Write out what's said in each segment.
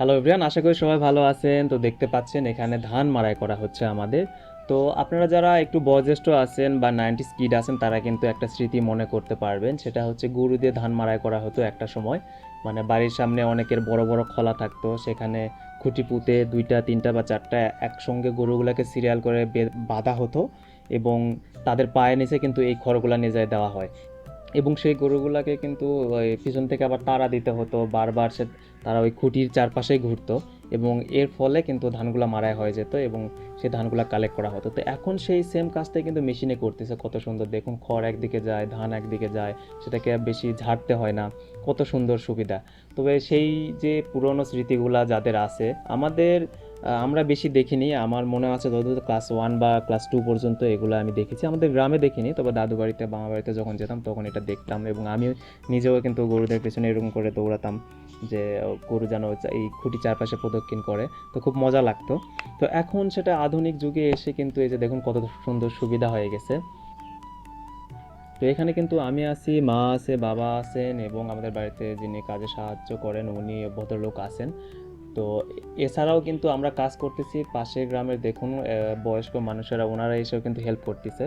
Hello everyone আশা করি সবাই ভালো আছেন। তো দেখতে পাচ্ছেন এখানে ধান মাড়াই করা হচ্ছে আমাদের। তো আপনারা যারা একটু বয়োজ্যেষ্ঠ আছেন বা নাইনটি স্কিড আছেন, তারা কিন্তু একটা স্মৃতি মনে করতে পারবেন। সেটা হচ্ছে গরু দিয়ে ধান মাড়াই করা হতো একটা সময়। মানে বাড়ির সামনে অনেকের বড় বড় খলা থাকতো। সেখানে খুঁটি পুঁতে দুইটা, তিনটা বা চারটা একসঙ্গে গরুগুলোকে সিরিয়াল করে বাঁধা হতো এবং তাদের পায়ের নিচে কিন্তু এই খড়গুলো নিয়ে দেওয়া হয়। এবং সেই গরুগুলাকে কিন্তু পিছন থেকে আবার তাড়া দিতে হতো, বারবার সে তারা ওই খুঁটির চারপাশেই ঘুরতো এবং এর ফলে কিন্তু ধানগুলো মারাই হয়ে যেত এবং সেই ধানগুলো কালেক্ট করা হতো। তো এখন সেই সেম কাজটাই কিন্তু মেশিনে করতেছে, কত সুন্দর। দেখুন, খড় একদিকে যায়, ধান একদিকে যায়, সেটাকে বেশি ঝাড়তে হয় না, কত সুন্দর সুবিধা। তবে সেই যে পুরনো স্মৃতিগুলা যাদের আছে, আমাদের আমরা বেশি দেখিনি। আমার মনে আছে যত ক্লাস ওয়ান বা ক্লাস টু পর্যন্ত এগুলো আমি দেখেছি। আমাদের গ্রামে দেখিনি, তবে দাদু বাড়িতে, বাবা বাড়িতে যখন যেতাম তখন এটা দেখতাম এবং আমি নিজেও কিন্তু গরুদের পেছনে এরকম করে দৌড়াতাম যে গরু যেন এই খুঁটি চারপাশে প্রদক্ষিণ করে। তো খুব মজা লাগতো। তো এখন সেটা আধুনিক যুগে এসে কিন্তু এই যে দেখুন কত সুন্দর সুবিধা হয়ে গেছে। তো এখানে কিন্তু আমি আছি, মা আছে, বাবা আছেন এবং আমাদের বাড়িতে যিনি কাজে সাহায্য করেন, উনি ভদ্রলোক আছেন। তো এছাড়াও কিন্তু আমরা কাজ করতেছি পাশের গ্রামের দেখুন বয়স্ক মানুষেরা, ওনারা এসেও কিন্তু হেল্প করতেছে।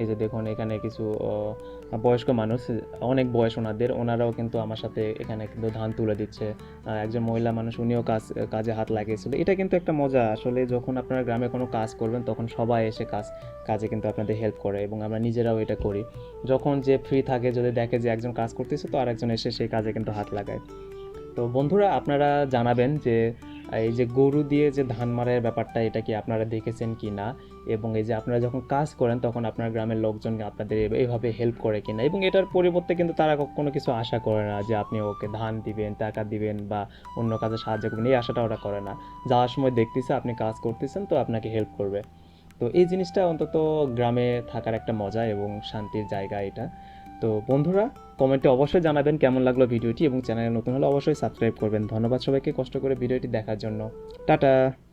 এই যে দেখুন, এখানে কিছু বয়স্ক মানুষ, অনেক বয়স ওনাদের, ওনারাও কিন্তু আমার সাথে এখানে কিন্তু ধান তুলে দিচ্ছে। একজন মহিলা মানুষ, উনিও কাজ, কাজে হাত লাগিয়েছিল। এটা কিন্তু একটা মজা, আসলে যখন আপনারা গ্রামে কোনো কাজ করবেন, তখন সবাই এসে কাজ, কাজে কিন্তু আপনাদের হেল্প করে এবং আমরা নিজেরাও এটা করি। যখন যে ফ্রি থাকে, যদি দেখে যে একজন কাজ করতেছে, তো আরেকজন এসে সেই কাজে কিন্তু হাত লাগায়। তো বন্ধুরা, আপনারা জানাবেন যে এই যে গরু দিয়ে যে ধান মারার ব্যাপারটা, এটা কি আপনারা দেখেছেন কি না? এবং এই যে আপনারা যখন কাজ করেন, তখন আপনার গ্রামের লোকজন আপনাদের এইভাবে হেল্প করে কিনা? এবং এটার পরিবর্তে কিন্তু তারা কোনো কিছু আশা করে না যে, আপনি ওকে ধান দিবেন, টাকা দিবেন বা অন্য কাজে সাহায্য করবেন। এই আশাটা ওরা করে না। যাওয়ার সময় দেখতেছে, আপনি কাজ করতেছেন, তো আপনাকে হেল্প করবে। তো এই জিনিসটা অন্তত গ্রামে থাকার একটা মজা এবং শান্তির জায়গা এটা। তো বন্ধুরা, কমেন্টে অবশ্যই জানাবেন কেমন লাগল ভিডিওটি এবং চ্যানেলে নতুন হলে অবশ্যই সাবস্ক্রাইব করবেন। ধন্যবাদ সবাইকে কষ্ট করে ভিডিওটি দেখার জন্য। টাটা!